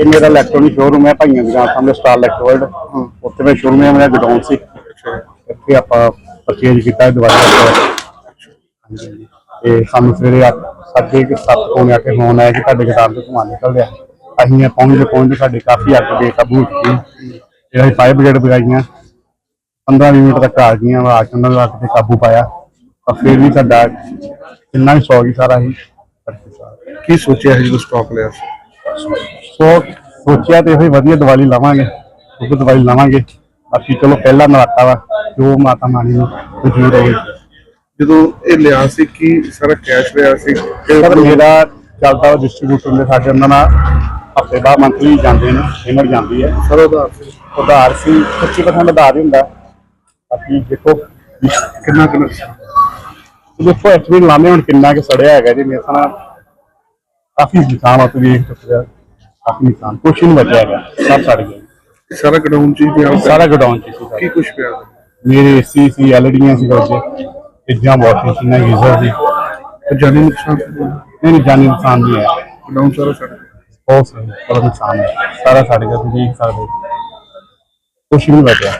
ਇਹ ਮੇਰਾ electronic showroom ਹੈ ਭਾਈਆਂ ਦੀ ਸਾਹਮਣੇ ਸਟਾਰ ਵਰਲਡ ਉੱਥੇ ਮੈਂ ਸ਼ੋਰੂਮ ਹੈ ਮੇਰਾ ਗਡਾਊਨ ਸੀ। ਇੱਥੇ ਆਪਾਂ ਪਰਚੇਜ ਕੀਤਾ ਇਹ ਦਾ ਹਾਂਜੀ ਹਾਂਜੀ। ਤੇ ਸਾਨੂੰ ਸਵੇਰੇ ਅੱਠ ਸਾਢੇ ਕੁ ਸੱਤ ਪੌਣੇ ਅੱਠ ਫੋਨ ਆਇਆ ਕਿ ਤੁਹਾਡੇ ਗਦਾਮ ਤੋਂ ਧੂੰਆਂ ਨਿਕਲ ਰਿਹਾ। ਅਸੀਂ ਇਹ ਪਹੁੰਚਦੇ ਪਹੁੰਚਦੇ ਸਾਡੇ ਕਾਫੀ ਅੱਗ ਹੋ ਗਈ ਫਿਰ ਅਸੀਂ ਫਾਇਰ ਬ੍ਰਿਗੇਡ ਬੁਲਾਈਆਂ। 15 ਮਿੰਟ ਤੱਕ ਆ ਗਈਆਂ ਵਾ ਕੇ ਉਹਨਾਂ ਅੱਗ ਤੇ ਕਾਬੂ ਪਾਇਆ। ਪਰ ਫਿਰ ਵੀ ਸਾਡਾ ਕਿੰਨਾ ਵੀ ਸੌ ਗਈ ਸਾਰਾ ਹੀ ਕੀ ਸੋਚਿਆ ਹੈ ਜਦੋਂ ਸਟਾਕ ਲਿਆ ਸੀ? ਸੋ ਸੋਚਿਆ ਤੇ ਇਹ ਵਧੀਆ ਦੀਵਾਲੀ ਲਾਵਾਂਗੇ ਉਹ ਦੀਵਾਲੀ ਲਾਵਾਂਗੇ। ਬਾਕੀ ਚਲੋ ਪਹਿਲਾ ਨਰਾਤਾ ਵਾ ਜੋ ਮਾਤਾ ਮਾਨੀ ਨੂੰ ਮਨਜ਼ੂਰ ਹੋਵੇ ਜਦੋਂ ਇਹ ਲਿਆ ਸੀ ਕੀ ਸਾਰਾ ਕੈਸ਼ ਲਿਆ ਸੀ? ਸਰ ਮੇਰਾ ਚੱਲਦਾ ਡਿਸਟ੍ਰੀਬਿਊਟਰ ਨੇ ਸਾਡੇ ਉਹਨਾਂ ਨਾਲ ਹਫ਼ਤੇ ਬਾਅਦ ਮੰਥਲੀ ਜਾਂਦੇ ਨੇ ਪੇਮੈਂਟ ਜਾਂਦੀ ਹੈ। ਸਾਰਾ ਉਧਾਰ ਸੀ। ਉਧਾਰ ਸੀ 25% ਉਧਾਰ ਹੀ ਹੁੰਦਾ। ਬਾਕੀ ਦੇਖੋ ਕਿੰਨਾ ਕਿੰਨਾ ਦੇਖੋ ਐਕਚੁਅਲੀ ਲਾਮੇ ਹੁਣ ਕਿੰਨਾ ਕਿ ਸੜਿਆ ਹੈਗਾ ਜੀ ਮੇਰੇ ਸਾਹ ਕਾਫੀ ਨੁਕਸਾਨ ਆ ਤੁਸੀਂ ਦੇਖ ਸਕਦੇ ਹੋ ਕਾਫੀ ਨੁਕਸਾਨ ਕੁਛ ਨਹੀਂ ਬਚਿਆ ਹੈਗਾ ਸਭ ਸੜ ਗਿਆ ਸਾਰਾ ਗਡਾਊਨ ਚ ਹੀ ਪਿਆ ਹੋਇਆ। ਸਾਰਾ ਗਡਾਊਨ ਚ ਸੀ ਕੀ ਸਾਰਾ। ਕੁਝ ਪਿਆ ਮੇਰੇ ਏਸੀ ਸੀ ਐਲਡੀਆਂ ਸੀ ਬੱਚੇ ਫਰਿੱਜਾਂ ਵਾਸ਼ਿੰਗ ਮਸ਼ੀਨਾਂ ਗੀਜ਼ਰ ਸੀ। ਤੇ ਜਾਨੀ ਨੁਕਸਾਨ ਨਹੀਂ ਨਹੀਂ ਜਾਨੀ ਨੁਕਸਾਨ ਨਹੀਂ ਹੈ ਗਡਾਊਨ ਸਾਰਾ ਸੜ ਗਿਆ? ਬਹੁਤ ਸਾਰਾ ਨੁਕਸਾਨ ਹੈ ਸਾਰਾ ਸੜ ਗਿਆ ਤੁਸੀਂ ਦੇਖ ਸਕਦੇ ਹੋ। ਕੁਛ ਨਹੀਂ ਬਚਿਆ।